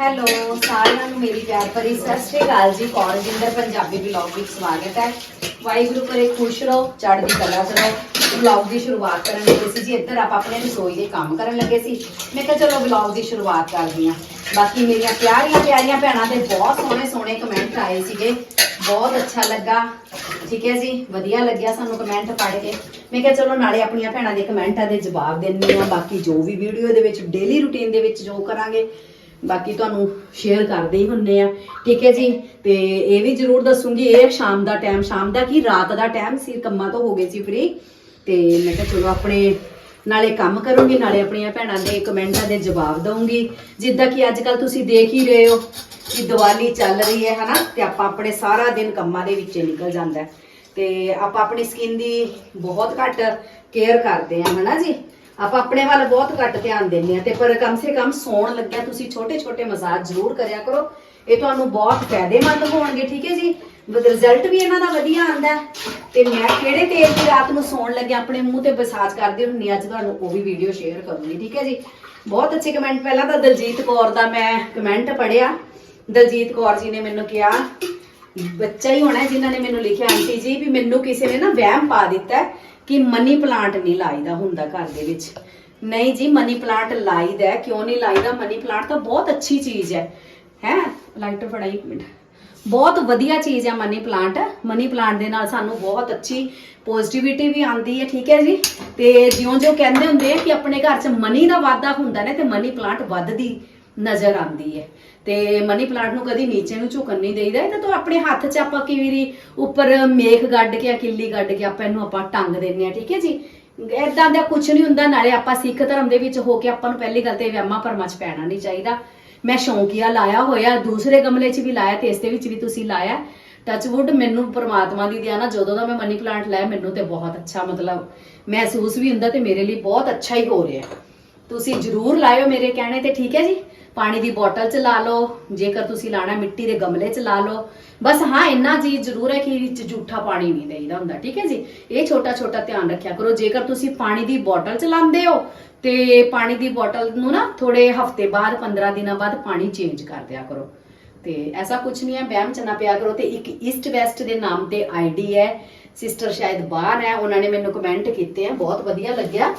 Hello, ਸਾਰਿਆਂ ਨੂੰ ਮੇਰੀ ਪਿਆਰ ਭਰੀ ਸਤਿ ਸ਼੍ਰੀ ਅਕਾਲ ਜੀ। ਕੌਰਜਿੰਦਰ ਪੰਜਾਬੀ ਵਲੌਗ ਵਿੱਚ ਸਵਾਗਤ ਹੈ। ਵਾਹਿਗੁਰੂ ਕਰੇ ਖੁਸ਼ ਰਹੋ, ਚੜ੍ਹਦੀ ਕਲਾ ਚ ਰਹੋ। ਵਲੌਗ ਦੀ ਸ਼ੁਰੂਆਤ ਕਰਨ ਲੱਗੇ ਸੀ ਜੀ, ਇੱਧਰ ਆਪਾਂ ਆਪਣੇ ਰਸੋਈ ਦੇ ਕੰਮ ਕਰਨ ਲੱਗੇ ਸੀ। ਮੈਂ ਕਿਹਾ ਚਲੋ ਵਲੌਗ ਦੀ ਸ਼ੁਰੂਆਤ ਕਰਦੀ ਹਾਂ। ਬਾਕੀ ਮੇਰੀਆਂ ਪਿਆਰੀਆਂ ਪਿਆਰੀਆਂ ਭੈਣਾਂ ਦੇ ਬਹੁਤ ਸੋਹਣੇ ਸੋਹਣੇ ਕਮੈਂਟ ਆਏ ਸੀਗੇ। ਬਹੁਤ ਅੱਛਾ ਲੱਗਾ। ਠੀਕ ਹੈ ਜੀ, ਵਧੀਆ ਲੱਗਿਆ ਸਾਨੂੰ ਕਮੈਂਟ ਪੜ੍ਹ ਕੇ। ਮੈਂ ਕਿਹਾ ਚਲੋ ਨਾਲੇ ਆਪਣੀਆਂ ਭੈਣਾਂ ਦੇ ਕਮੈਂਟਾਂ ਦੇ ਜਵਾਬ ਦਿੰਨੀ ਆ ਬਾਕੀ ਜੋ ਵੀ ਵੀਡੀਓ ਦੇ ਵਿੱਚ ਡੇਲੀ ਰੁਟੀਨ ਦੇ ਵਿੱਚ ਜੋ ਕਰਾਂਗੇ ਬਾਕੀ ਤੁਹਾਨੂੰ ਸ਼ੇਅਰ ਕਰਦੇ ਹੀ ਹੁੰਨੇ ਆ। ਠੀਕ ਹੈ ਜੀ? ਤੇ ਇਹ ਵੀ ਜਰੂਰ ਦੱਸੂਗੀ, ਇਹ ਸ਼ਾਮ ਦਾ ਟਾਈਮ ਸ਼ਾਮ ਦਾ ਕੀ? ਰਾਤ ਦਾ ਟਾਈਮ ਸੀ, ਕੰਮਾਂ ਤੋਂ ਹੋ ਗਏ ਸੀ ਫ੍ਰੀ ਤੇ ਮੈਂ ਕਿਹਾ ਚਲੋ ਆਪਣੇ ਨਾਲੇ ਕੰਮ ਕਰੂੰਗੀ, ਨਾਲੇ ਆਪਣੀਆਂ ਭੈਣਾਂ ਦੇ ਕਮੈਂਟਾਂ ਦੇ ਜਵਾਬ ਦਊਂਗੀ। ਜਿੱਦਾਂ ਕਿ ਅੱਜ ਕੱਲ ਤੁਸੀਂ ਦੇਖ ਹੀ ਰਹੇ ਹੋ ਕਿ ਦੀਵਾਲੀ ਚੱਲ ਰਹੀ ਹੈ, ਹਨਾ? ਤੇ ਆਪਾਂ ਆਪਣੇ ਸਾਰਾ ਦਿਨ ਕੰਮਾਂ ਦੇ ਵਿੱਚ ਨਿਕਲ ਜਾਂਦਾ ਹੈ। ਤੇ ਆਪਾਂ ਆਪਣੀ ਸਕਿਨ ਦੀ ਬਹੁਤ ਘੱਟ ਕੇਅਰ ਕਰਦੇ ਆ ਹਨਾ ਜੀ? ਆਪਾਂ ਆਪਣੇ ਵੱਲ ਬਹੁਤ ਘੱਟ ਧਿਆਨ ਦਿੰਦੇ ਆ ਤੇ ਪਰ ਕਮ ਸੇ ਕਮ ਸੌਣ ਲੱਗਿਆ ਤੁਸੀਂ ਛੋਟੇ ਛੋਟੇ ਮਸਾਜ ਜ਼ਰੂਰ ਕਰਿਆ ਕਰੋ। ਇਹ ਤੁਹਾਨੂੰ ਬਹੁਤ ਫਾਇਦੇਮੰਦ ਹੋਣਗੇ ਠੀਕ ਹੈ ਜੀ? ਰਿਜ਼ਲਟ ਵੀ ਇਹਨਾਂ ਦਾ ਵਧੀਆ ਆਂਦਾ ਤੇ ਮੈਂ ਕਿਹੜੇ ਤੇਲ ਦੀ ਰਾਤ ਨੂੰ ਸੌਣ ਲੱਗਿਆ ਆਪਣੇ ਮੂੰਹ ਤੇ ਮਸਾਜ ਕਰਦੀ ਹੁੰਨੀ ਹਾਂ, ਅੱਜ ਤੁਹਾਨੂੰ ਉਹ ਵੀ ਵੀਡੀਓ ਸ਼ੇਅਰ ਕਰੂੰਗੀ ਠੀਕ ਹੈ ਜੀ? ਬਹੁਤ ਅੱਛੇ ਕਮੈਂਟ ਪਹਿਲਾਂ ਤਾਂ ਦਲਜੀਤ ਕੌਰ ਦਾ ਮੈਂ ਕਮੈਂਟ ਪੜਿਆ ਦਲਜੀਤ ਕੌਰ ਜੀ ਨੇ ਮੈਨੂੰ ਕਿਹਾ ਬੱਚਾ ਹੀ ਹੋਣਾ ਹੈ ਜਿਨ੍ਹਾਂ ਨੇ ਮੈਨੂੰ ਲਿਖਿਆ ਆਂਟੀ ਜੀ ਵੀ ਮੈਨੂੰ ਕਿਸੇ ਨੇ ਨਾ ਵਹਿਮ ਪਾ ਦਿੱਤਾ ਕਿ ਮਨੀ ਪਲਾਂਟ ਨਹੀਂ ਲਾਈਦਾ ਹੁੰਦਾ ਘਰ ਦੇ ਵਿੱਚ। ਨਹੀਂ ਜੀ ਮਨੀ ਪਲਾਂਟ ਲਾਈਦਾ ਕਿਉਂ ਨਹੀਂ ਲਾਈਦਾ? ਮਨੀ ਪਲਾਂਟ ਤਾਂ ਬਹੁਤ ਅੱਛੀ ਚੀਜ਼ ਹੈ। ਹੈ? ਲਾਈਟਰ ਫੜਾ ਇੱਕ ਮਿੰਟ। ਬਹੁਤ ਵਧੀਆ ਚੀਜ਼ ਹੈ ਮਨੀ ਪਲਾਂਟ ਮਨੀ ਪਲਾਂਟ ਦੇ ਨਾਲ ਸਾਨੂੰ ਬਹੁਤ ਅੱਛੀ ਪੋਜ਼ਿਟਿਵਿਟੀ ਵੀ ਆਉਂਦੀ ਹੈ, ਠੀਕ ਹੈ ਜੀ? ਤੇ ਜਿਉਂ-ਜਿਉਂ ਕਹਿੰਦੇ ਹੁੰਦੇ ਆ ਕਿ ਆਪਣੇ ਘਰ 'ਚ ਮਨੀ ਦਾ ਵਾਧਾ ਹੁੰਦਾ ਨੇ, ਤੇ ਮਨੀ ਪਲਾਂਟ ਵੱਧਦੀ ਨਜ਼ਰ ਆਉਂਦੀ ਹੈ। ਤੇ ਮਨੀ ਪਲਾਂਟ ਨੂੰ ਕਦੀ ਨੀਚੇ ਨੂੰ ਝੁਕਣ ਨਹੀਂ ਦੇਈਦਾ। ਇਹ ਤਾਂ ਤੂੰ ਆਪਣੇ ਹੱਥ 'ਚ ਆਪਾਂ ਕਿਵੇਂ ਦੀ ਉੱਪਰ ਮੇਖ ਗੱਡ ਕੇ ਕਿੱਲੀ ਗੱਡ ਕੇ ਆਪਾਂ ਇਹਨੂੰ ਆਪਾਂ ਟੰਗ ਦਿੰਨੇ ਆ ਠੀਕ ਹੈ ਜੀ? ਏਦਾਂ ਦਾ ਕੁਝ ਨਹੀਂ ਹੁੰਦਾ। ਨਾਲੇ ਆਪਾਂ ਸਿੱਖ ਧਰਮ ਦੇ ਵਿੱਚ ਹੋ ਕੇ ਆਪਾਂ ਨੂੰ ਪਹਿਲੀ ਗੱਲ ਤੇ ਵਹਿਮਾਂ ਭਰਮਾਂ 'ਚ ਪੈਣਾ ਨਹੀਂ ਚਾਹੀਦਾ। ਮੈਂ ਸ਼ੌਂਕੀਆ ਲਾਇਆ ਹੋਇਆ। ਦੂਸਰੇ ਗਮਲੇ 'ਚ ਵੀ ਲਾਇਆ ਤੇ ਇਸ ਦੇ ਵਿੱਚ ਵੀ ਤੁਸੀਂ ਲਾਇਆ। ਟੱਚਵੁੱਡ ਮੈਨੂੰ ਪਰਮਾਤਮਾ ਦੀ ਦਿਆ ਨਾ ਜਦੋਂ ਦਾ ਮੈਂ ਮਨੀ ਪਲਾਂਟ ਲਾਇਆ, ਮੈਨੂੰ ਤੇ ਬਹੁਤ ਅੱਛਾ ਮਤਲਬ ਮਹਿਸੂਸ ਵੀ ਹੁੰਦਾ ਤੇ ਮੇਰੇ ਲਈ ਬਹੁਤ ਅੱਛਾ ਹੀ ਹੋ ਰਿਹਾ। ਤੁਸੀਂ ਜਰੂਰ ਲਾਇਓ ਮੇਰੇ ਕਹਿਣੇ ਤੇ, ਠੀਕ ਹੈ ਜੀ? ਪਾਣੀ ਦੀ ਬੋਟਲ 'ਚ ਲਾ ਲਓ, ਜੇਕਰ ਤੁਸੀਂ ਲਾਣਾ ਮਿੱਟੀ ਦੇ ਗਮਲੇ 'ਚ ਲਾ ਲਓ। ਬਸ ਹਾਂ, ਇੰਨਾ ਚੀਜ਼ ਜ਼ਰੂਰ ਹੈ ਕਿ ਵਿੱਚ ਝੂਠਾ ਪਾਣੀ ਨਹੀਂ ਦੇਈਦਾ ਹੁੰਦਾ, ਠੀਕ ਹੈ ਜੀ? ਇਹ ਛੋਟਾ ਛੋਟਾ ਧਿਆਨ ਰੱਖਿਆ ਕਰੋ। ਜੇਕਰ ਤੁਸੀਂ ਪਾਣੀ ਦੀ ਬੋਟਲ 'ਚ ਲਾਉਂਦੇ ਹੋ, ਤੇ ਪਾਣੀ ਦੀ ਬੋਟਲ ਨੂੰ ਨਾ ਥੋੜੇ ਹਫ਼ਤੇ ਬਾਅਦ 15 ਦਿਨਾਂ ਬਾਅਦ ਪਾਣੀ ਚੇਂਜ ਕਰ ਦਿਆ ਕਰੋ। ਤੇ ਐਸਾ ਕੁਝ ਨਹੀਂ ਹੈ ਬਹਿਮ ਚ ਨਾ ਪਿਆ ਕਰੋ। ਤੇ ਇੱਕ ਈਸਟ ਵੈਸਟ ਦੇ ਨਾਮ ਤੇ ਆਈਡੀ ਹੈ। ਸਿਸਟਰ ਸ਼ਾਇਦ ਬਾਹਰ ਹੈ, ਉਹਨਾਂ ਨੇ ਮੈਨੂੰ ਕਮੈਂਟ ਕੀਤੇ ਆ, ਬਹੁਤ ਵਧੀਆ ਲੱਗਿਆ।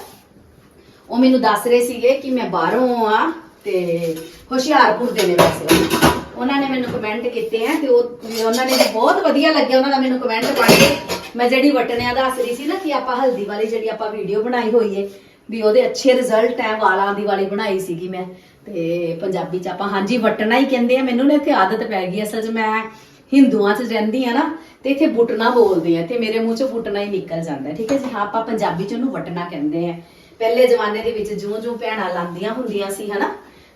ਉਹ ਮੈਨੂੰ ਦੱਸ ਰਹੇ ਸੀਗੇ ਕਿ ਮੈਂ ਬਾਹਰੋਂ ਆ। ਤੇ ਹੁਸ਼ਿਆਰਪੁਰ ਦੇ ਨੇ ਵੈਸੇ। ਉਹਨਾਂ ਨੇ ਮੈਨੂੰ ਕਮੈਂਟ ਕੀਤੇ ਆ ਤੇ ਉਹ ਉਹਨਾਂ ਨੇ ਬਹੁਤ ਵਧੀਆ ਲੱਗਿਆ। ਉਹਨਾਂ ਦਾ ਮੈਨੂੰ ਕਮੈਂਟ ਪੜ੍ਹ ਕੇ ਮੈਂ ਜਿਹੜੀ ਵਟਣਿਆਂ ਦੱਸ ਰਹੀ ਸੀ ਨਾ ਕਿ ਆਪਾਂ ਹਲਦੀ ਵਾਲੀ ਜਿਹੜੀ ਆਪਾਂ ਵੀਡੀਓ ਬਣਾਈ ਹੋਈ ਏ, ਵੀ ਉਹਦੇ ਅੱਛੇ ਰਿਜ਼ਲਟ ਹੈ ਵਾਲਾਂ ਦੀ ਵਾਲੀ ਬਣਾਈ ਸੀਗੀ ਮੈਂ। ਤੇ ਪੰਜਾਬੀ ਚ ਆਪਾਂ ਹਾਂਜੀ, ਵਟਣਾ ਹੀ ਕਹਿੰਦੇ ਆ। ਮੈਨੂੰ ਨਾ ਇੱਥੇ ਆਦਤ ਪੈ ਗਈ ਅਸਲ 'ਚ ਮੈਂ ਹਿੰਦੂਆਂ 'ਚ ਰਹਿੰਦੀ ਆ ਨਾ, ਤੇ ਇੱਥੇ ਬੁੱਟਣਾ ਬੋਲਦੇ ਆ ਤੇ ਮੇਰੇ ਮੂੰਹ ਚ ਬੁੱਟਣਾ ਹੀ ਨਿਕਲ ਜਾਂਦਾ ਠੀਕ ਹੈ ਜੀ? ਹਾਂ, ਆਪਾਂ ਪੰਜਾਬੀ 'ਚ ਉਹਨੂੰ ਵਟਣਾ ਕਹਿੰਦੇ ਆ। ਪਹਿਲੇ ਜ਼ਮਾਨੇ ਦੇ ਵਿੱਚ ਜਿਉਂ ਜਿਉਂ ਭੈਣਾਂ ਲਾਂਦੀਆਂ ਹੁੰਦੀਆਂ ਸੀ, ਹਨਾ?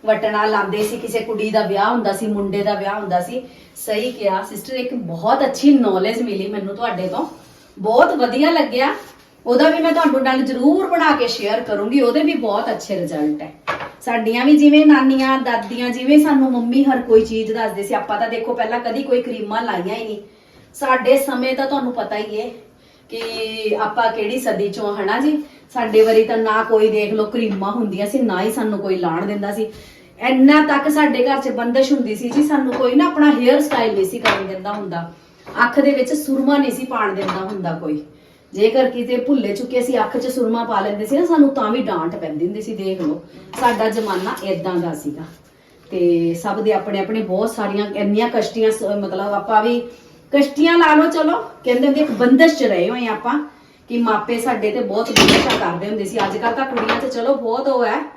ਵਟਣਾ ਲਾਉਂਦੇ ਸੀ, ਕਿਸੇ ਕੁੜੀ ਦਾ ਵਿਆਹ ਹੁੰਦਾ ਸੀ, ਮੁੰਡੇ ਦਾ ਵਿਆਹ ਹੁੰਦਾ ਸੀ। ਸਹੀ ਕਿਹਾ ਸਿਸਟਰ ਇੱਕ ਬਹੁਤ ਅੱਛੀ ਨੌਲੇਜ ਮਿਲੀ ਮੈਨੂੰ ਤੁਹਾਡੇ ਤੋਂ। ਬਹੁਤ ਵਧੀਆ ਲੱਗਿਆ। ਉਹਦਾ ਵੀ ਮੈਂ ਤੁਹਾਨੂੰ ਨਾਲ ਜ਼ਰੂਰ ਬਣਾ ਕੇ ਸ਼ੇਅਰ ਕਰੂੰਗੀ। ਉਹਦੇ ਵੀ ਬਹੁਤ ਅੱਛੇ ਰਿਜ਼ਲਟ ਹੈ। ਸਾਡੀਆਂ ਵੀ ਜਿਵੇਂ ਨਾਨੀਆਂ, ਦਾਦੀਆਂ, ਜਿਵੇਂ ਸਾਨੂੰ ਮੰਮੀ ਹਰ ਕੋਈ ਚੀਜ਼ ਦੱਸਦੇ ਸੀ। ਆਪਾਂ ਤਾਂ ਦੇਖੋ, ਪਹਿਲਾਂ ਕਦੀ ਕੋਈ ਕਰੀਮਾਂ ਲਾਈਆਂ ਹੀ ਨਹੀਂ। ਸਾਡੇ ਸਮੇਂ ਤਾਂ ਤੁਹਾਨੂੰ ਪਤਾ ਹੀ ਹੈ ਕਿ ਆਪਾਂ ਕਿਹੜੀ ਸਦੀ ਚੋਂ ਹਨਾ ਜੀ? ਸਾਡੇ ਵਾਰੀ ਤਾਂ ਨਾ ਕੋਈ ਦੇਖ ਲੋ ਕਰੀਮਾਂ ਹੁੰਦੀਆਂ ਸੀ, ਨਾ ਹੀ ਸਾਨੂੰ ਕੋਈ ਲਾਣ ਦਿੰਦਾ ਸੀ। ਇੰਨਾ ਤੱਕ ਸਾਡੇ ਘਰ 'ਚ ਬੰਦਸ਼ ਹੁੰਦੀ ਸੀ ਜੀ, ਸਾਨੂੰ ਕੋਈ ਨਾ ਆਪਣਾ ਹੇਅਰ ਸਟਾਈਲ ਨਹੀਂ ਸੀ ਕਰਨ ਦਿੰਦਾ ਹੁੰਦਾ। ਅੱਖ ਦੇ ਵਿੱਚ ਸੁਰਮਾ ਨਹੀਂ ਸੀ ਪਾਣ ਦਿੰਦਾ ਹੁੰਦਾ ਕੋਈ। ਜੇਕਰ ਕਿਤੇ ਭੁੱਲੇ ਚੁੱਕੇ ਸੀ ਅੱਖ 'ਚ ਸੁਰਮਾ ਪਾ ਲੈਂਦੇ ਸੀ ਨਾ, ਸਾਨੂੰ ਤਾਂ ਵੀ ਡਾਂਟ ਪੈਂਦੀ ਹੁੰਦੀ ਸੀ, ਦੇਖ ਲਓ। ਸਾਡਾ ਜ਼ਮਾਨਾ ਇਦਾਂ ਦਾ ਸੀਗਾ। ਤੇ ਸਭ ਦੇ ਆਪਣੇ ਆਪਣੇ ਬਹੁਤ ਸਾਰੀਆਂ ਇੰਨੀਆਂ ਕਸ਼ਟੀਆਂ ਮਤਲਬ ਆਪਾਂ ਵੀ ਕਸ਼ਟੀਆਂ ਲਾ ਲਓ, ਚਲੋ। ਕਹਿੰਦੇ ਹੁੰਦੇ ਇੱਕ ਬੰਦਸ਼ 'ਚ ਰਹੇ ਹੋਏ ਆਪਾਂ, ਕਿ ਮਾਪੇ ਸਾਡੇ ਤੇ ਬਹੁਤ ਬੰਦਸ਼ਾਂ ਕਰਦੇ ਹੁੰਦੇ ਸੀ। ਅੱਜ ਕੱਲ ਤਾਂ ਕੁੜੀਆਂ 'ਚ ਚਲੋ ਬਹੁਤ ਉਹ ਹੈ।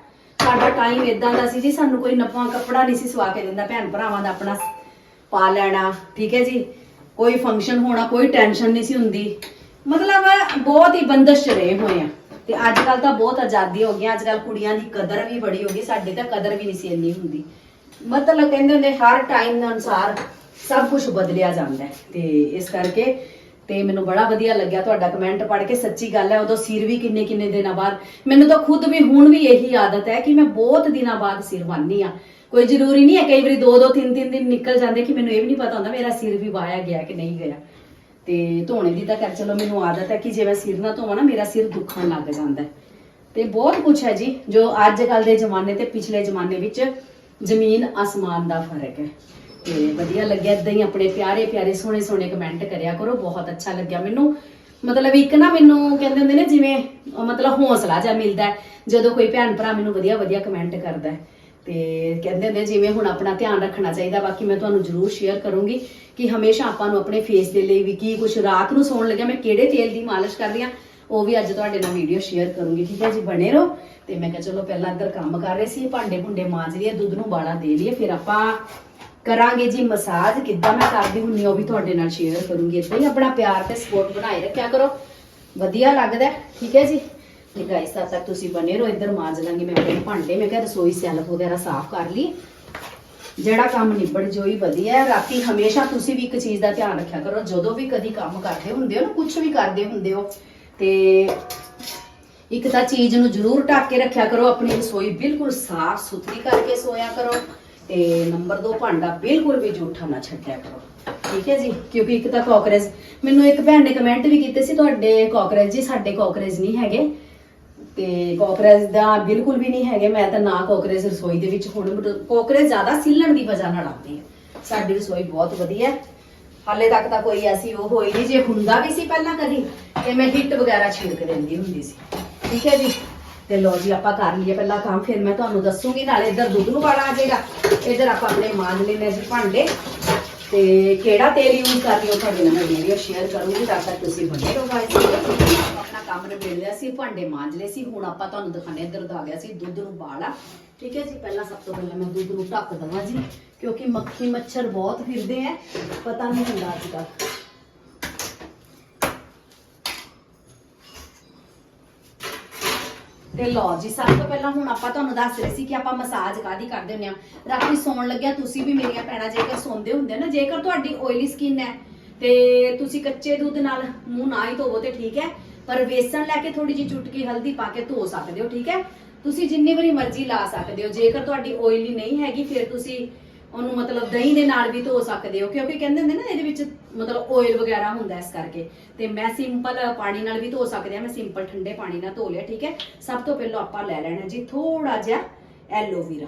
ਟਾਈਮ ਇਦਾਂ ਦਾ ਸੀ ਜੀ, ਸਾਨੂੰ ਕੋਈ ਨੱਪਾ ਕੱਪੜਾ ਨਹੀਂ ਸੀ ਸਵਾ ਕੇ ਦਿੰਦਾ, ਭੈਣ ਭਰਾਵਾਂ ਦਾ ਆਪਣਾ ਪਾ ਲੈਣਾ, ਠੀਕ ਹੈ ਜੀ? ਕੋਈ ਫੰਕਸ਼ਨ ਹੋਣਾ, ਕੋਈ ਟੈਨਸ਼ਨ ਨਹੀਂ ਸੀ ਹੁੰਦੀ। ਮਤਲਬ ਬਹੁਤ ਹੀ ਬੰਦਸ਼ 'ਚ ਰਹੇ ਹੋਏ ਆ। ਤੇ ਅੱਜ ਕੱਲ ਤਾਂ ਬਹੁਤ ਆਜ਼ਾਦੀ ਹੋ ਗਈ ਅੱਜ ਕੱਲ ਕੁੜੀਆਂ ਦੀ ਕਦਰ ਵੀ ਬੜੀ ਹੋ ਗਈ, ਸਾਡੇ ਤਾਂ ਕਦਰ ਵੀ ਨਹੀਂ ਸੀ ਇੰਨੀ ਹੁੰਦੀ। ਮਤਲਬ ਕਹਿੰਦੇ ਹੁੰਦੇ, ਹਰ ਟਾਈਮ ਦੇ ਅਨੁਸਾਰ ਸਭ ਕੁਝ ਬਦਲਿਆ ਜਾਂਦਾ ਤੇ ਇਸ ਕਰਕੇ ਤੇ ਮੈਨੂੰ ਬੜਾ ਵਧੀਆ ਲੱਗਿਆ ਤੁਹਾਡਾ ਕਮੈਂਟ ਪੜ੍ਹ ਕੇ, ਸੱਚੀ ਗੱਲ ਹੈ, ਉਦੋਂ ਸਿਰ ਵੀ ਕਿੰਨੇ ਕਿੰਨੇ ਦਿਨਾਂ ਬਾਅਦ। ਮੈਨੂੰ ਤਾਂ ਖੁਦ ਵੀ, ਹੁਣ ਵੀ ਇਹੀ ਆਦਤ ਹੈ ਕਿ ਮੈਂ ਬਹੁਤ ਦਿਨਾਂ ਬਾਅਦ ਸਿਰ ਵਾਹਨੀ ਆ ਕੋਈ ਜ਼ਰੂਰੀ ਨਹੀਂ ਹੈ ਕਈ ਵਾਰੀ ਦੋ ਦੋ, ਤਿੰਨ ਤਿੰਨ ਦਿਨ ਨਿਕਲ ਜਾਂਦੇ ਕਿ ਮੈਨੂੰ ਇਹ ਵੀ ਨਹੀਂ ਪਤਾ ਹੁੰਦਾ ਮੇਰਾ ਸਿਰ ਵੀ ਵਾਇਆ ਗਿਆ ਕਿ ਨਹੀਂ ਗਿਆ। ਤੇ ਧੋਣੇ ਦੀ ਤਾਂ ਕਰ ਚਲੋ ਮੈਨੂੰ ਆਦਤ ਹੈ ਕਿ ਜੇ ਮੈਂ ਸਿਰ ਨਾ ਧੋਵਾਂ ਨਾ, ਮੇਰਾ ਸਿਰ ਦੁਖਣ ਲੱਗ ਜਾਂਦਾ ਹੈ। ਤੇ ਬਹੁਤ ਕੁਝ ਹੈ ਜੀ, ਜੋ ਅੱਜ ਕੱਲ ਦੇ ਜ਼ਮਾਨੇ ਤੇ ਪਿਛਲੇ ਜ਼ਮਾਨੇ ਵਿੱਚ ਜ਼ਮੀਨ ਅਸਮਾਨ ਦਾ ਫ਼ਰਕ ਹੈ। ਤੇ ਵਧੀਆ ਲੱਗਿਆ ਇਦਾਂ ਹੀ ਆਪਣੇ ਪਿਆਰੇ ਪਿਆਰੇ, ਸੋਹਣੇ ਸੋਹਣੇ ਕਮੈਂਟ ਕਰਿਆ ਕਰੋ, ਬਹੁਤ ਅੱਛਾ ਲੱਗਿਆ। ਮੈਨੂੰ ਮਤਲਬ ਇੱਕ ਨਾ ਮੈਨੂੰ ਕਹਿੰਦੇ ਹੁੰਦੇ ਨੇ ਜਿਵੇਂ, ਅਹ ਮਤਲਬ ਹੌਸਲਾ ਜਿਹਾ ਮਿਲਦਾ ਹੈ, ਜਦੋਂ ਕੋਈ ਭੈਣ ਭਰਾ ਮੈਨੂੰ ਵਧੀਆ ਵਧੀਆ ਕਮੈਂਟ ਕਰਦਾ ਹੈ। ਤੇ ਕਹਿੰਦੇ ਹੁੰਦੇ ਜਿਵੇਂ ਹੁਣ ਆਪਣਾ ਧਿਆਨ ਰੱਖਣਾ ਚਾਹੀਦਾ, ਬਾਕੀ ਮੈਂ ਤੁਹਾਨੂੰ ਜ਼ਰੂਰ ਸ਼ੇਅਰ ਕਰੂੰਗੀ ਕਿ ਹਮੇਸ਼ਾ ਆਪਾਂ ਨੂੰ ਆਪਣੇ ਫੇਸ ਦੇ ਲਈ ਵੀ ਕੀ ਕੁਝ ਰਾਤ ਨੂੰ ਸੌਣ ਲੱਗਿਆ, ਮੈਂ ਕਿਹੜੇ ਤੇਲ ਦੀ ਮਾਲਿਸ਼ ਕਰ ਰਹੀ ਹਾਂ, ਉਹ ਵੀ ਅੱਜ ਤੁਹਾਡੇ ਨਾਲ ਵੀਡੀਓ ਸ਼ੇਅਰ ਕਰੂੰਗੀ। ਠੀਕ ਹੈ ਜੀ, ਬਣੇ ਰਹੋ। ਤੇ ਮੈਂ ਕਿਹਾ ਚਲੋ, ਪਹਿਲਾਂ ਇੱਧਰ ਕੰਮ ਕਰ ਰਹੇ ਸੀ ਭਾਂਡੇ ਭੁੰਡੇ ਮਾਂਜ ਲਈਏ, ਦੁੱਧ ਨੂੰ ਬਾਲਾ ਦੇ ਲਈਏ, ਫਿਰ ਆਪਾਂ ਕਰਾਂਗੇ ਜੀ ਮਸਾਜ, ਕਿੱਦਾਂ ਮੈਂ ਕਰਦੀ ਹੁੰਨੀ ਆ ਉਹ ਵੀ ਤੁਹਾਡੇ ਨਾਲ ਸ਼ੇਅਰ ਕਰੂੰਗੀ। ਇਦਾਂ ਹੀ ਆਪਣਾ ਪਿਆਰ ਤੇ ਸਪੋਰਟ ਬਣਾਏ ਰੱਖਿਆ ਕਰੋ। ਵਧੀਆ ਲੱਗਦਾ ਠੀਕ ਹੈ ਜੀ? ਤੇ ਗਾਇਸ ਤਦ ਤੱਕ ਤੁਸੀਂ ਬਨੇ ਰਹੋ ਇੱਧਰ ਮਾਂਜ ਲਾਂਗੀ ਮੈਂ ਆਪਣੇ ਭਾਂਡੇ, ਮੈਂ ਕਿਹਾ ਰਸੋਈ ਸੈਲਫ ਵਗੈਰਾ ਸਾਫ਼ ਕਰ ਲਈ। ਜਿਹੜਾ ਕੰਮ ਨਿਬੜ ਜੋਈ ਵਧੀਆ ਰਾਤੀ ਹਮੇਸ਼ਾ ਤੁਸੀਂ ਵੀ ਇੱਕ ਚੀਜ਼ ਦਾ ਧਿਆਨ ਰੱਖਿਆ ਕਰੋ। ਜਦੋਂ ਵੀ ਕਦੀ ਕੰਮ ਕਰਦੇ ਹੁੰਦੇ ਹੋ ਨਾ ਕੁਝ ਵੀ ਕਰਦੇ ਹੁੰਦੇ ਹੋ, ਤੇ ਇੱਕ ਤਾਂ ਚੀਜ਼ ਨੂੰ ਜ਼ਰੂਰ ਢੱਕ ਕੇ ਰੱਖਿਆ ਕਰੋ। ਆਪਣੀ ਰਸੋਈ ਬਿਲਕੁਲ ਸਾਫ਼ ਸੁਥਰੀ ਕਰਕੇ ਸੋਇਆ ਕਰੋ। ਤੇ ਨੰਬਰ 2 ਭਾਂਡਾ ਬਿਲਕੁਲ ਵੀ ਜੂਠਾ ਨਾ ਛੱਡਿਆ ਕਰੋ। ਠੀਕ ਹੈ ਜੀ? ਕਿਉਂਕਿ ਇੱਕ ਤਾਂ ਕਾਕਰੇਜ ਮੈਨੂੰ ਇੱਕ ਭੈਣ ਨੇ ਕਮੈਂਟ ਵੀ ਕੀਤੇ ਸੀ, ਤੁਹਾਡੇ ਕਾਕਰੇਜ ਜੀ ਸਾਡੇ ਕਾਕਰੇਜ ਨਹੀਂ ਹੈਗੇ। ਤੇ ਕਾਕਰੇਜ ਦਾ ਬਿਲਕੁਲ ਵੀ ਨਹੀਂ ਹੈਗੇ, ਮੈਂ ਤਾਂ ਨਾ ਕਾਕਰੇਜ ਰਸੋਈ ਦੇ ਵਿੱਚ ਹੁਣ ਕਾਕਰੇਜ ਜ਼ਿਆਦਾ ਸਿੱਲਣ ਦੀ ਵਜ੍ਹਾ ਨਾਲ ਆਉਂਦੀ ਹੈ ਸਾਡੀ ਰਸੋਈ ਬਹੁਤ ਵਧੀਆ ਹੈ। ਹਾਲੇ ਤੱਕ ਤਾਂ ਕੋਈ ਐਸੀ ਉਹ ਹੋਈ ਨਹੀਂ, ਜੇ ਹੁੰਦਾ ਵੀ ਸੀ ਪਹਿਲਾਂ ਕਦੀ, ਤੇ ਮੈਂ ਹਿੱਟ ਵਗੈਰਾ ਛਿੜਕ ਦਿੰਦੀ ਹੁੰਦੀ ਸੀ। ਠੀਕ ਹੈ ਜੀ? ਤੇ ਲੋ ਜੀ, ਆਪਾਂ ਕਰ ਲਈਏ ਪਹਿਲਾਂ ਕੰਮ, ਫਿਰ ਮੈਂ ਤੁਹਾਨੂੰ ਦੱਸੂਗੀ, ਨਾਲੇ ਇੱਧਰ ਦੁੱਧ ਨੂੰ ਵਾਲਾ ਆ ਜਾਏਗਾ ਇੱਧਰ ਆਪਾਂ ਆਪਣੇ ਮਾਂਜ ਲੈਣੇ ਜੀ ਭਾਂਡੇ। ਤੇ ਕਿਹੜਾ ਤੇਲ ਯੂਜ਼ ਕਰ ਰਹੀ ਹੋ ਤੁਹਾਡੇ ਨਾਲ ਮੈਂ ਵੀਡੀਓ ਸ਼ੇਅਰ ਕਰੂੰਗੀ, ਤਾਂ ਤੱਕ ਤੁਸੀਂ ਬਣੇ ਰਹੋ ਗਾਇਸ ਆਪਣਾ ਕੰਮ ਨਿਬੇੜ ਲਿਆ ਸੀ, ਭਾਂਡੇ ਮਾਂਜ ਲਏ ਸੀ, ਹੁਣ ਆਪਾਂ ਤੁਹਾਨੂੰ ਦਿਖਾਣੇ ਇੱਧਰ ਦਾ ਗਿਆ ਸੀ ਦੁੱਧ ਨੂੰ ਬਾਲਾ ਠੀਕ ਹੈ ਜੀ, ਪਹਿਲਾਂ ਸਭ ਤੋਂ ਪਹਿਲਾਂ ਮੈਂ ਦੁੱਧ ਨੂੰ ਢੱਕ ਦਵਾਂ ਜੀ, ਕਿਉਂਕਿ ਮੱਖੀ ਮੱਛਰ ਬਹੁਤ ਫਿਰਦੇ ਆ, ਪਤਾ ਨਹੀਂ ਹੁੰਦਾ ਅੱਜ ਕੱਲ੍ਹ। ਤੇ ਲਓ ਜੀ, ਸਭ ਤੋਂ ਪਹਿਲਾਂ ਹੁਣ ਆਪਾਂ ਤੁਹਾਨੂੰ ਦੱਸ ਰਹੇ ਸੀ ਕਿ ਆਪਾਂ ਮਸਾਜ ਕਾਦੀ ਕਰਦੇ ਹੁੰਦੇ ਆ। ਰਾਤੀ ਸੌਣ ਲੱਗਿਆ, ਤੁਸੀਂ ਵੀ ਮੇਰੀਆਂ ਭੈਣਾਂ ਜੇਕਰ ਸੌਂਦੇ ਹੁੰਦੇ ਨਾ, ਜੇਕਰ ਤੁਹਾਡੀ ਓਇਲੀ ਸਕਿਨ ਹੈ, ਤੇ ਤੁਸੀਂ ਕੱਚੇ ਦੁੱਧ ਨਾਲ ਮੂੰਹ ਨਾ ਹੀ ਧੋਵੋ ਤੇ ਠੀਕ ਹੈ, ਪਰ ਵੇਸਣ ਲੈ ਕੇ ਥੋੜੀ ਜਿਹੀ ਚੁਟਕੀ ਹਲਦੀ ਪਾ ਕੇ ਧੋ ਸਕਦੇ ਹੋ, ਠੀਕ ਹੈ? ਤੁਸੀਂ ਜਿੰਨੀ ਵਾਰੀ ਮਰਜ਼ੀ ਲਾ ਸਕਦੇ ਹੋ, ਜੇਕਰ ਤੁਹਾਡੀ ਓਇਲੀ ਨਹੀਂ ਹੈਗੀ, ਫਿਰ ਤੁਸੀਂ ਉਹਨੂੰ ਮਤਲਬ ਦਹੀਂ ਦੇ ਨਾਲ ਵੀ ਧੋ ਸਕਦੇ ਹੋ, ਕਿਉਂਕਿ ਕਹਿੰਦੇ ਹੁੰਦੇ ਨਾ ਇਹਦੇ ਵਿੱਚ ਮਤਲਬ ਆਇਲ ਵਗੈਰਾ ਹੁੰਦਾ ਇਸ ਕਰਕੇ। ਤੇ ਮੈਂ ਸਿੰਪਲ ਪਾਣੀ ਨਾਲ ਵੀ ਧੋ ਸਕਦੇ ਆ ਮੈਂ ਸਿੰਪਲ ਠੰਡੇ ਪਾਣੀ ਨਾਲ ਧੋ ਲਿਆ, ਠੀਕ ਹੈ? ਸਭ ਤੋਂ ਪਹਿਲਾਂ ਆਪਾਂ ਲੈ ਲੈਣਾ ਜੀ ਥੋੜਾ ਜਿਹਾ ਐਲੋਵੀਰਾ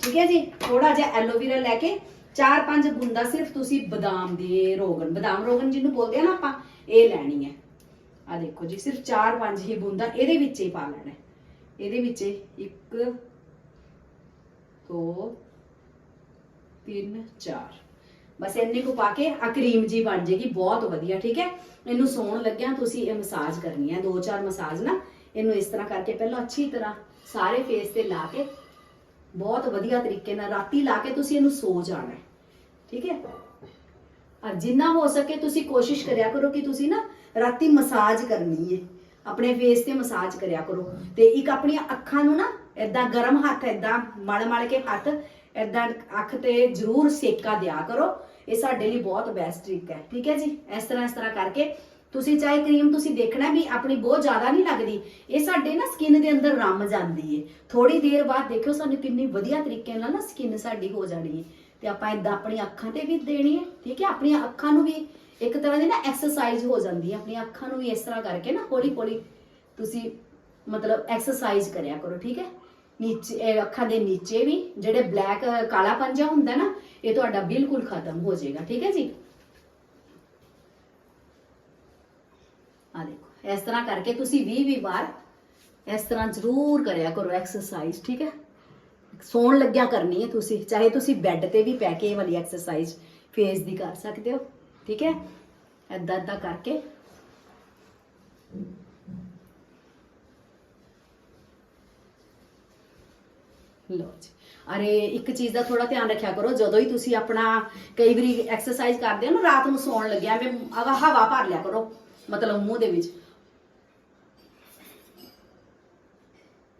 ਠੀਕ ਹੈ ਜੀ? ਥੋੜਾ ਜਿਹਾ ਐਲੋਵੀਰਾ ਲੈ ਕੇ ਚਾਰ ਪੰਜ ਬੂੰਦਾਂ ਸਿਰਫ ਤੁਸੀਂ ਬਦਾਮ ਦੇ ਰੋਗਨ ਬਦਾਮ ਰੋਗਨ ਜਿਹਨੂੰ ਬੋਲਦੇ ਆ ਨਾ ਆਪਾਂ, ਇਹ ਲੈਣੀ ਹੈ। ਆ ਦੇਖੋ ਜੀ, ਸਿਰਫ ਚਾਰ ਪੰਜ ਹੀ ਬੂੰਦਾਂ ਇਹਦੇ ਵਿੱਚ ਹੀ ਪਾ ਲੈਣਾ ਇਹਦੇ ਵਿੱਚ ਇੱਕ, ਦੋ, ਤਿੰਨ, ਚਾਰ। ਬਸ ਇੰਨੇ ਕੁ ਪਾ ਕੇ ਆ ਕਰੀਮ ਜੀ ਬਣ ਜੇਗੀ, ਬਹੁਤ ਵਧੀਆ, ਠੀਕ ਹੈ? ਇਹਨੂੰ ਸੌਣ ਲੱਗਿਆ ਤੁਸੀਂ ਇਹ ਮਸਾਜ ਕਰਨੀ ਹੈ, ਦੋ ਚਾਰ ਮਸਾਜ ਨਾ, ਇਹਨੂੰ ਇਸ ਤਰ੍ਹਾਂ ਕਰਕੇ ਪਹਿਲਾਂ ਅੱਛੀ ਤਰ੍ਹਾਂ ਸਾਰੇ ਫੇਸ ਤੇ ਲਾ ਕੇ, ਬਹੁਤ ਵਧੀਆ ਤਰੀਕੇ ਨਾਲ ਰਾਤੀ ਲਾ ਕੇ ਤੁਸੀਂ ਇਹਨੂੰ ਸੋ ਜਾਣਾ ਠੀਕ ਹੈ? ਔਰ ਜਿੰਨਾ ਹੋ ਸਕੇ ਤੁਸੀਂ ਕੋਸ਼ਿਸ਼ ਕਰਿਆ ਕਰੋ ਕਿ ਤੁਸੀਂ ਨਾ ਰਾਤੀ ਮਸਾਜ ਕਰਨੀ ਹੈ, ਆਪਣੇ ਫੇਸ ਤੇ ਮਸਾਜ ਕਰਿਆ ਕਰੋ। ਤੇ ਇੱਕ ਆਪਣੀਆਂ ਅੱਖਾਂ ਨੂੰ ਨਾ ਏਦਾਂ ਗਰਮ ਹੱਥ, ਏਦਾਂ ਮਲ ਮਲ ਕੇ ਹੱਥ, ਏਦਾਂ ਅੱਖ ਤੇ ਜ਼ਰੂਰ ਸੇਕਾ ਦਿਆ ਕਰੋ। ਇਹ ਸਾਡੇ ਲਈ ਬਹੁਤ ਬੈਸਟ ਟ੍ਰਿਕ ਹੈ। ਠੀਕ ਹੈ ਜੀ? ਇਸ ਤਰ੍ਹਾਂ ਇਸ ਤਰ੍ਹਾਂ ਕਰਕੇ ਤੁਸੀਂ ਚਾਹੇ ਕਰੀਮ ਤੁਸੀਂ ਦੇਖਣਾ ਵੀ ਆਪਣੀ ਬਹੁਤ ਜ਼ਿਆਦਾ ਨਹੀਂ ਲੱਗਦੀ, ਇਹ ਸਾਡੇ ਨਾ ਸਕਿਨ ਦੇ ਅੰਦਰ ਰਮ ਜਾਂਦੀ ਹੈ ਥੋੜੀ ਦੇਰ ਬਾਅਦ ਦੇਖਿਓ ਸਾਨੂੰ ਕਿੰਨੀ ਵਧੀਆ ਤਰੀਕੇ ਨਾਲ ਨਾ ਸਕਿਨ ਸਾਡੀ ਹੋ ਜਾਣੀ ਹੈ ਤੇ ਆਪਾਂ ਇਦਾਂ ਆਪਣੀਆਂ ਅੱਖਾਂ ਤੇ ਵੀ ਦੇਣੀ ਹੈ ਠੀਕ ਹੈ? ਆਪਣੀਆਂ ਅੱਖਾਂ ਨੂੰ ਵੀ ਇੱਕ ਤਰ੍ਹਾਂ ਦੀ ਨਾ ਐਕਸਰਸਾਈਜ਼ ਹੋ ਜਾਂਦੀ ਹੈ ਆਪਣੀਆਂ ਅੱਖਾਂ ਨੂੰ ਵੀ ਇਸ ਤਰ੍ਹਾਂ ਕਰਕੇ ਨਾ ਹੌਲੀ ਹੌਲੀ ਤੁਸੀਂ ਮਤਲਬ ਐਕਸਰਸਾਈਜ਼ ਕਰਿਆ ਕਰੋ, ਠੀਕ ਹੈ? ਨੀਚੇ, ਇਹ ਅੱਖਾਂ ਦੇ ਨੀਚੇ ਵੀ ਜਿਹੜੇ ਬਲੈਕ ਕਾਲਾ ਪੰਜਾ ਹੁੰਦਾ ਨਾ, ਇਹ ਤੁਹਾਡਾ ਬਿਲਕੁਲ ਖਤਮ ਹੋ ਜਾਏਗਾ, ਠੀਕ ਹੈ ਜੀ? ਆ ਦੇਖੋ, ਇਸ ਤਰ੍ਹਾਂ ਕਰਕੇ ਤੁਸੀਂ 20 20 ਵਾਰ ਇਸ ਤਰ੍ਹਾਂ ਜ਼ਰੂਰ ਕਰਿਆ ਕਰੋ ਐਕਸਰਸਾਈਜ਼ ਠੀਕ ਹੈ? ਸੌਣ ਲੱਗਿਆ ਕਰਨੀ ਹੈ ਤੁਸੀਂ, ਚਾਹੇ ਤੁਸੀਂ ਬੈੱਡ ਤੇ ਵੀ ਪੈ ਕੇ ਇਹ ਵਾਲੀ ਐਕਸਰਸਾਈਜ਼ ਫੇਸ ਦੀ ਕਰ ਸਕਦੇ ਹੋ, ਠੀਕ ਹੈ? ਏਦਾਂ ਏਦਾਂ ਕਰਕੇ ਲੋ ਜੀ। ਅਰੇ ਇੱਕ ਚੀਜ਼ ਦਾ ਥੋੜਾ ਧਿਆਨ ਰੱਖਿਆ ਕਰੋ, ਜਦੋਂ ਹੀ ਤੁਸੀਂ ਆਪਣਾ ਕਈ ਵਾਰੀ ਐਕਸਰਸਾਈਜ਼ ਕਰਦੇ ਹੋ ਨਾ, ਰਾਤ ਨੂੰ ਸੌਣ ਲੱਗਿਆ, ਐਵੇਂ ਹਵਾ ਹਵਾ ਭਰ ਲਿਆ ਕਰੋ, ਮਤਲਬ ਮੂੰਹ ਦੇ ਵਿੱਚ।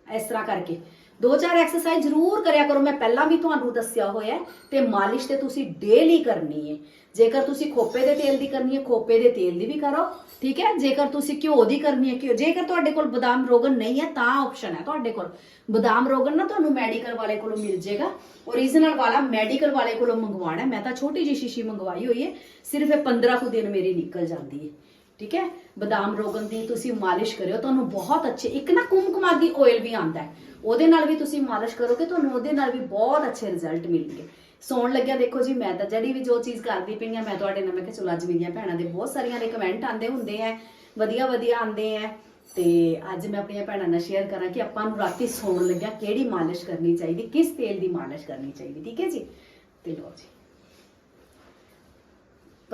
ਇਸ ਤਰ੍ਹਾਂ ਕਰਕੇ। ਦੋ ਚਾਰ ਐਕਸਰਸਾਈਜ਼ ਜ਼ਰੂਰ ਕਰਿਆ ਕਰੋ, ਮੈਂ ਪਹਿਲਾਂ ਵੀ ਤੁਹਾਨੂੰ ਦੱਸਿਆ ਹੋਇਆ ਤੇ ਮਾਲਿਸ਼ ਤੇ ਤੁਸੀਂ ਡੇਲੀ ਕਰਨੀ ਹੈ। ਜੇਕਰ ਤੁਸੀਂ ਖੋਪੇ ਦੇ ਤੇਲ ਦੀ ਕਰਨੀ ਹੈ, ਖੋਪੇ ਦੇ ਤੇਲ ਦੀ ਵੀ ਕਰੋ, ਠੀਕ ਹੈ? ਜੇਕਰ ਤੁਸੀਂ ਘਿਓ ਦੀ ਕਰਨੀ ਹੈ, ਘਿਓ, ਜੇਕਰ ਤੁਹਾਡੇ ਕੋਲ ਬਦਾਮ ਰੋਗਨ ਨਹੀਂ ਹੈ, ਤਾਂ ਆਪਸ਼ਨ ਹੈ ਤੁਹਾਡੇ ਕੋਲ। ਬਦਾਮ ਰੋਗਨ ਨਾ ਤੁਹਾਨੂੰ ਮੈਡੀਕਲ ਵਾਲੇ ਕੋਲੋਂ ਮਿਲ ਜਾਏਗਾ। ਓਰੀਜਨਲ ਵਾਲਾ ਮੈਡੀਕਲ ਵਾਲੇ ਕੋਲੋਂ ਮੰਗਵਾਉਣਾ ਮੈਂ ਤਾਂ ਛੋਟੀ ਜਿਹੀ ਸ਼ੀਸ਼ੀ ਮੰਗਵਾਈ ਹੋਈ ਹੈ। ਸਿਰਫ ਇਹ 15 ਕੁ ਦਿਨ ਮੇਰੀ ਨਿਕਲ ਜਾਂਦੀ ਹੈ। ਠੀਕ ਹੈ? ਬਦਾਮ ਰੋਗਨ ਦੀ ਤੁਸੀਂ ਮਾਲਿਸ਼ ਕਰਿਓ, ਤੁਹਾਨੂੰ ਬਹੁਤ ਅੱਛੇ, ਇੱਕ ਨਾ ਕੁਮਕੁਮਾਦੀ ਆਇਲ ਵੀ ਆਉਂਦਾ ਹੈ। ਉਹਦੇ ਨਾਲ ਵੀ ਤੁਸੀਂ ਮਾਲਿਸ਼ ਕਰੋਗੇ, ਤੁਹਾਨੂੰ ਉਹਦੇ ਨਾਲ ਵੀ ਬਹੁਤ ਅੱਛੇ ਰਿਜ਼ਲਟ ਮਿਲਣਗੇ। ਸੌਣ ਲੱਗਿਆ, ਦੇਖੋ ਜੀ, ਮੈਂ ਤਾਂ ਜਿਹੜੀ ਵੀ ਜੋ ਚੀਜ਼ ਕਰਦੀ ਪਈ ਆ ਮੈਂ ਤੁਹਾਡੇ ਨਾਲ, ਮੈਂ ਕਿਹਾ ਚਲੋ ਅੱਜ ਮੇਰੀਆਂ ਭੈਣਾਂ ਦੇ ਬਹੁਤ ਸਾਰੀਆਂ ਦੇ ਕਮੈਂਟ ਆਉਂਦੇ ਹੁੰਦੇ ਆ, ਵਧੀਆ ਵਧੀਆ ਆਉਂਦੇ ਆ। ਤੇ ਅੱਜ ਮੈਂ ਆਪਣੀਆਂ ਭੈਣਾਂ ਨਾਲ ਸ਼ੇਅਰ ਕਰਾਂ ਕਿ ਆਪਾਂ ਨੂੰ ਰਾਤੀ ਸੌਣ ਲੱਗਿਆ, ਕਿਹੜੀ ਮਾਲਿਸ਼ ਕਰਨੀ ਚਾਹੀਦੀ, ਕਿਸ ਤੇਲ ਦੀ ਮਾਲਿਸ਼ ਕਰਨੀ ਚਾਹੀਦੀ, ਠੀਕ ਹੈ ਜੀ? ਤੇ ਲਓ ਜੀ।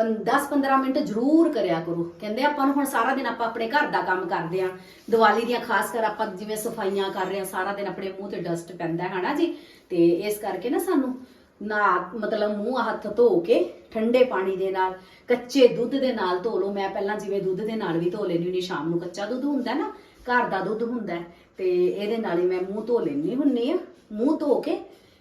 10-15 ਮਿੰਟ ਜ਼ਰੂਰ ਕਰਿਆ ਕਰੋ। ਕਹਿੰਦੇ ਆਪਾਂ ਨੂੰ ਹੁਣ ਸਾਰਾ ਦਿਨ ਆਪਾਂ ਆਪਣੇ ਘਰ ਦਾ ਕੰਮ ਕਰਦੇ ਆ ਦੀਵਾਲੀ ਦੀਆਂ ਖਾਸ ਕਰ ਆਪਾਂ ਜਿਵੇਂ ਸਫਾਈਆਂ ਕਰ ਰਹੇ ਆ ਸਾਰਾ ਦਿਨ ਆਪਣੇ ਮੂੰਹ ਤੇ ਡਸਟ ਪੈਂਦਾ ਹੈ ਨਾ ਜੀ? ਤੇ ਇਸ ਕਰਕੇ ਨਾ ਸਾਨੂੰ ਨਾ ਮਤਲਬ ਮੂੰਹ ਹੱਥ ਧੋ ਕੇ ਠੰਡੇ ਪਾਣੀ ਦੇ ਨਾਲ, ਕੱਚੇ ਦੁੱਧ ਦੇ ਨਾਲ ਧੋ ਲਓ। ਮੈਂ ਪਹਿਲਾਂ ਜਿਵੇਂ ਦੁੱਧ ਦੇ ਨਾਲ ਵੀ ਧੋ ਲੈਂਦੀ ਹੁੰਦੀ, ਸ਼ਾਮ ਨੂੰ ਕੱਚਾ ਦੁੱਧ ਹੁੰਦਾ ਨਾ, ਘਰ ਦਾ ਦੁੱਧ ਹੁੰਦਾ ਤੇ ਇਹਦੇ ਨਾਲ ਹੀ ਮੈਂ ਮੂੰਹ ਧੋ ਲੈਂਦੀ ਹੁੰਨੀ ਆ ਮੂੰਹ ਧੋ ਕੇ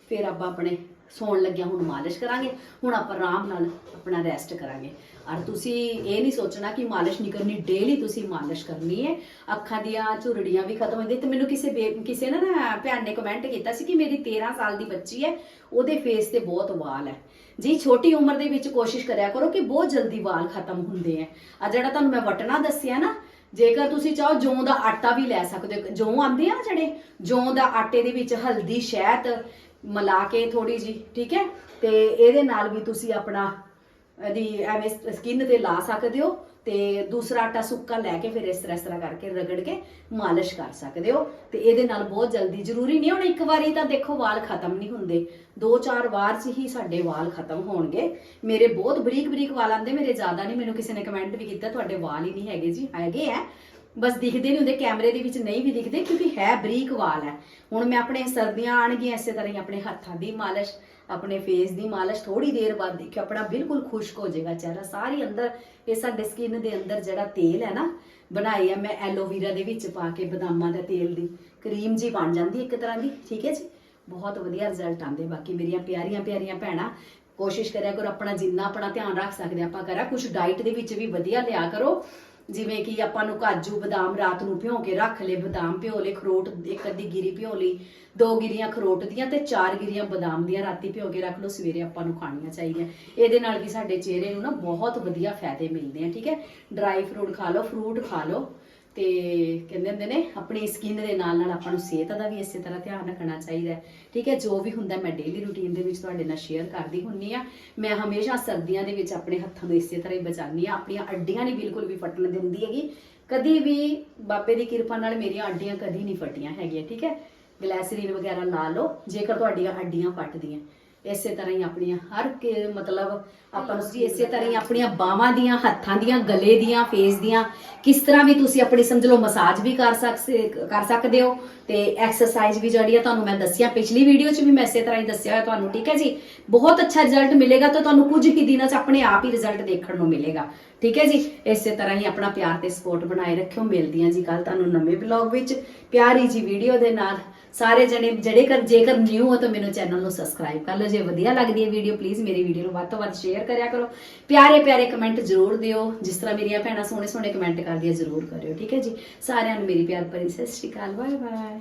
ਫਿਰ ਆਪਾਂ ਆਪਣੇ ਸੌਣ ਲੱਗਿਆ, ਹੁਣ ਮਾਲਿਸ਼ ਕਰਾਂਗੇ, ਹੁਣ ਆਪਾਂ ਆਰਾਮ ਨਾਲ ਆਪਣਾ ਰੈਸਟ ਕਰਾਂਗੇ। ਔਰ ਤੁਸੀਂ ਇਹ ਨਹੀਂ ਸੋਚਣਾ ਕਿ ਮਾਲਿਸ਼ ਨਹੀਂ ਕਰਨੀ ਡੇਲੀ ਤੁਸੀਂ ਮਾਲਿਸ਼ ਕਰਨੀ ਹੈ। ਅੱਖਾਂ ਦੀਆਂ ਝੁਰੜੀਆਂ ਵੀ ਖਤਮ ਹੁੰਦੀਆਂ ਤੇ ਮੈਨੂੰ ਕਿਸੇ ਕਿਸੇ ਨੇ, ਨਾ ਭੈਣ ਨੇ ਕਮੈਂਟ ਕੀਤਾ ਸੀ ਕਿ ਮੇਰੀ 13 ਸਾਲ ਦੀ ਬੱਚੀ ਹੈ, ਉਹਦੇ ਫੇਸ ਤੇ ਬਹੁਤ ਵਾਲ ਹੈ। ਜੀ, ਛੋਟੀ ਉਮਰ ਦੇ ਵਿੱਚ ਕੋਸ਼ਿਸ਼ ਕਰਿਆ ਕਰੋ ਕਿ ਬਹੁਤ ਜਲਦੀ ਵਾਲ ਖਤਮ ਹੁੰਦੇ ਆ ਆ ਜਿਹੜਾ ਤੁਹਾਨੂੰ ਮੈਂ ਵਟਣਾ ਦੱਸਿਆ ਨਾ, ਜੇਕਰ ਤੁਸੀਂ ਚਾਹੋ ਜੌਂ ਦਾ ਆਟਾ ਵੀ ਲੈ ਸਕਦੇ ਹੋ। ਜੌਂ ਆਂਦੇ ਆ ਨਾ ਜਿਹੜੇ? ਜੌਂ ਦਾ ਆਟੇ ਦੇ ਵਿੱਚ ਹਲਦੀ, ਸ਼ਹਿਦ ਮਿਲਾ ਕੇ ਥੋੜੀ ਜੀ ਠੀਕ ਹੈ? ਤੇ ਇਹਦੇ ਨਾਲ ਵੀ ਤੁਸੀਂ ਆਪਣਾ ਇਹਦੀ ਐਵੇਂ ਸਕਿਨ ਤੇ ਲਾ ਸਕਦੇ ਹੋ ਤੇ ਦੂਸਰਾ ਆਟਾ ਸੁੱਕਾ ਲੈ ਕੇ ਫਿਰ ਇਸ ਤਰ੍ਹਾਂ ਇਸ ਤਰ੍ਹਾਂ ਕਰਕੇ ਰਗੜ ਕੇ ਮਾਲਿਸ਼ ਕਰ ਸਕਦੇ ਹੋ। ਤੇ ਇਹਦੇ ਨਾਲ ਬਹੁਤ ਜਲਦੀ, ਜ਼ਰੂਰੀ ਨਹੀਂ ਹੁਣ ਇੱਕ ਵਾਰੀ ਤਾਂ ਦੇਖੋ ਵਾਲ ਖਤਮ ਨਹੀਂ ਹੁੰਦੇ। ਦੋ ਚਾਰ ਵਾਰ 'ਚ ਹੀ ਸਾਡੇ ਵਾਲ ਖਤਮ ਹੋਣਗੇ। ਮੇਰੇ ਬਹੁਤ ਬਰੀਕ ਬਰੀਕ ਵਾਲ ਆਂਦੇ ਮੇਰੇ ਜ਼ਿਆਦਾ ਨਹੀਂ, ਮੈਨੂੰ ਕਿਸੇ ਨੇ ਕਮੈਂਟ ਵੀ ਕੀਤਾ, ਤੁਹਾਡੇ ਵਾਲ ਹੀ ਨਹੀਂ ਹੈਗੇ ਜੀ, ਹੈਗੇ ਆ। ਬਸ ਦਿਖਦੇ ਨਹੀਂ ਹੁੰਦੇ, ਕੈਮਰੇ ਦੇ ਵਿੱਚ ਨਹੀਂ ਵੀ ਦਿਖਦੇ ਕਿਉਂਕਿ ਹੈ ਬਰੀਕ ਵਾਲ ਹੈ। ਹੁਣ ਮੈਂ ਆਪਣੇ ਸਰਦੀਆਂ ਆਣਗੀਆਂ, ਇਸੇ ਤਰ੍ਹਾਂ ਹੀ ਆਪਣੇ ਹੱਥਾਂ ਦੀ ਮਾਲਿਸ਼, ਆਪਣੇ ਫੇਸ ਦੀ ਮਾਲਿਸ਼ ਥੋੜੀ ਦੇਰ ਬਾਅਦ ਦੇਖਿਓ, ਆਪਣਾ ਬਿਲਕੁਲ ਖੁਸ਼ਕ ਹੋ ਜਾਏਗਾ ਚਿਹਰਾ। ਸਾਰੀ ਅੰਦਰ, ਇਹ ਸਾਡੇ ਸਕਿਨ ਦੇ ਅੰਦਰ ਜਿਹੜਾ ਤੇਲ ਹੈ ਨਾ ਬਣਾਈ ਆ ਮੈਂ ਐਲੋਵੀਰਾ ਦੇ ਵਿੱਚ ਪਾ ਕੇ ਬਦਾਮਾਂ ਦੇ ਤੇਲ ਦੀ, ਕਰੀਮ ਜੀ ਬਣ ਜਾਂਦੀ ਇੱਕ ਤਰ੍ਹਾਂ ਦੀ, ਠੀਕ ਹੈ ਜੀ? ਬਹੁਤ ਵਧੀਆ ਰਿਜ਼ਲਟ ਆਉਂਦੇ ਬਾਕੀ ਮੇਰੀਆਂ ਪਿਆਰੀਆਂ ਪਿਆਰੀਆਂ ਭੈਣਾਂ, ਕੋਸ਼ਿਸ਼ ਕਰਿਆ ਕਰੋ ਆਪਣਾ ਜਿੰਨਾ ਆਪਣਾ ਧਿਆਨ ਰੱਖ ਸਕਦੇ ਆਪਾਂ ਕਰਾਂ ਕੁਝ ਡਾਈਟ ਦੇ ਵਿੱਚ ਵੀ ਵਧੀਆ ਲਿਆ ਕਰੋ। ਜਿਵੇਂ ਕਿ ਆਪਾਂ ਨੂੰ ਕਾਜੂ, ਬਦਾਮ ਰਾਤ ਨੂੰ ਭਿਓ ਕੇ ਰੱਖ ਲਏ, ਬਦਾਮ ਭਿਓ ਲਏ, ਖਰੋਟ, ਇੱਕ ਅੱਧੀ ਗਿਰੀ ਭਿਓ ਲਈ, ਦੋ ਗਿਰੀਆਂ ਖਰੋਟ ਦੀਆਂ ਤੇ ਚਾਰ ਗਿਰੀਆਂ ਬਦਾਮ ਦੀਆਂ ਰਾਤੀ ਭਿਓ ਕੇ ਰੱਖ ਲਓ, ਸਵੇਰੇ ਆਪਾਂ ਨੂੰ ਖਾਣੀਆਂ ਚਾਹੀਦੀਆਂ। ਇਹਦੇ ਨਾਲ ਵੀ ਸਾਡੇ ਚਿਹਰੇ ਨੂੰ ਨਾ ਬਹੁਤ ਵਧੀਆ ਫਾਇਦੇ ਮਿਲਦੇ ਆ, ਠੀਕ ਹੈ? ਡਰਾਈ ਫਰੂਟ ਖਾ ਲਓ ਫਰੂਟ ਖਾ ਲਓ ਤੇ ਕਹਿੰਦੇ ਹੁੰਦੇ ਨੇ, ਆਪਣੀ ਸਕਿਨ ਦੇ ਨਾਲ ਨਾਲ ਆਪਾਂ ਨੂੰ ਸਿਹਤ ਦਾ ਵੀ ਇਸੇ ਤਰ੍ਹਾਂ ਧਿਆਨ ਰੱਖਣਾ ਚਾਹੀਦਾ ਹੈ। ਠੀਕ ਹੈ, ਜੋ ਵੀ ਹੁੰਦਾ ਮੈਂ ਡੇਲੀ ਰੂਟੀਨ ਦੇ ਵਿੱਚ ਤੁਹਾਡੇ ਨਾਲ ਸ਼ੇਅਰ ਕਰਦੀ ਹੁੰਨੀ ਆ। ਮੈਂ ਹਮੇਸ਼ਾ ਸਰਦੀਆਂ ਦੇ ਵਿੱਚ ਆਪਣੇ ਹੱਥਾਂ ਨੂੰ ਇਸੇ ਤਰ੍ਹਾਂ ਹੀ ਬਚਾਉਂਦੀ ਆ ਆਪਣੀਆਂ ਅੱਡੀਆਂ ਨਹੀਂ ਬਿਲਕੁਲ ਵੀ ਫਟਣ ਦਿੰਦੀ ਹੈਗੀ। ਕਦੀ ਵੀ ਬਾਬੇ ਦੀ ਕਿਰਪਾ ਨਾਲ ਮੇਰੀਆਂ ਅੱਡੀਆਂ ਕਦੀ ਨਹੀਂ ਫਟੀਆਂ ਹੈਗੀਆਂ, ਠੀਕ ਹੈ? ਗਲੈਸਰੀਨ ਵਗੈਰਾ ਲਾ ਲਓ, ਜੇਕਰ ਤੁਹਾਡੀਆਂ ਅੱਡੀਆਂ ਫਟਦੀਆਂ। ਇਸੇ ਤਰ੍ਹਾਂ ਹੀ ਆਪਣੀਆਂ ਹਰ ਕਿ- ਮਤਲਬ ਆਪਾਂ ਨੂੰ ਜੀ ਇਸੇ ਤਰ੍ਹਾਂ ਹੀ ਆਪਣੀਆਂ ਬਾਹਾਂ ਦੀਆਂ ਹੱਥਾਂ ਦੀਆਂ ਗਲੇ ਦੀਆਂ ਫੇਸ ਦੀਆਂ ਕਿਸ ਤਰ੍ਹਾਂ ਵੀ ਤੁਸੀਂ ਆਪਣੀ ਸਮਝ ਲਓ ਮਸਾਜ ਵੀ ਕਰ ਸਕਦੇ ਕਰ ਸਕਦੇ ਹੋ ਤੇ ਐਕਸਰਸਾਈਜ਼ ਵੀ ਜਿਹੜੀ ਆ ਤੁਹਾਨੂੰ ਮੈਂ ਦੱਸਿਆ ਪਿਛਲੀ ਵੀਡੀਓ 'ਚ ਵੀ ਮੈਂ ਇਸੇ ਤਰ੍ਹਾਂ ਹੀ ਦੱਸਿਆ ਹੋਇਆ ਤੁਹਾਨੂੰ ਠੀਕ ਹੈ ਜੀ? ਬਹੁਤ ਅੱਛਾ ਰਿਜ਼ਲਟ ਮਿਲੇਗਾ ਤਾਂ ਤੁਹਾਨੂੰ ਕੁਝ ਹੀ ਦਿਨਾਂ 'ਚ ਆਪਣੇ ਆਪ ਹੀ ਰਿਜ਼ਲਟ ਦੇਖਣ ਨੂੰ ਮਿਲੇਗਾ ਠੀਕ ਹੈ ਜੀ? ਇਸੇ ਤਰ੍ਹਾਂ ਹੀ ਆਪਣਾ ਪਿਆਰ ਤੇ ਸਪੋਰਟ ਬਣਾਏ ਰੱਖਿਓ ਮਿਲਦੀਆਂ ਜੀ ਕੱਲ ਤੁਹਾਨੂੰ ਨਵੇਂ ਵਲੌਗ ਵਿੱਚ ਪਿਆਰੀ ਜੀ ਵੀਡੀਓ ਦੇ ਨਾਲ ਸਾਰੇ ਜਣੇ ਜਿਹੜੇ ਕਰ ਜੇਕਰ ਨਿਊ ਹੋ ਤਾਂ ਮੈਨੂੰ ਚੈਨਲ ਨੂੰ ਸਬਸਕ੍ਰਾਈਬ ਕਰ ਲਓ ਜੇ ਵਧੀਆ ਲੱਗਦੀ ਹੈ ਵੀਡੀਓ ਪਲੀਜ਼ ਮੇਰੀ ਵੀਡੀਓ ਨੂੰ ਵੱਧ ਤੋਂ ਵੱਧ ਸ਼ੇਅਰ ਕਰਿਆ ਕਰੋ। ਪਿਆਰੇ ਪਿਆਰੇ ਕਮੈਂਟ ਜ਼ਰੂਰ ਦਿਓ। ਜਿਸ ਤਰ੍ਹਾਂ ਮੇਰੀਆਂ ਭੈਣਾਂ ਸੋਹਣੇ ਸੋਹਣੇ ਕਮੈਂਟ ਕਰਦੀਆਂ, ਜ਼ਰੂਰ ਕਰਿਓ, ਠੀਕ ਹੈ ਜੀ? ਸਾਰਿਆਂ ਨੂੰ ਮੇਰੀ ਪਿਆਰ ਭਰੀ ਸਤਿ ਸ਼੍ਰੀ ਅਕਾਲ ਬਾਏ ਬਾਏ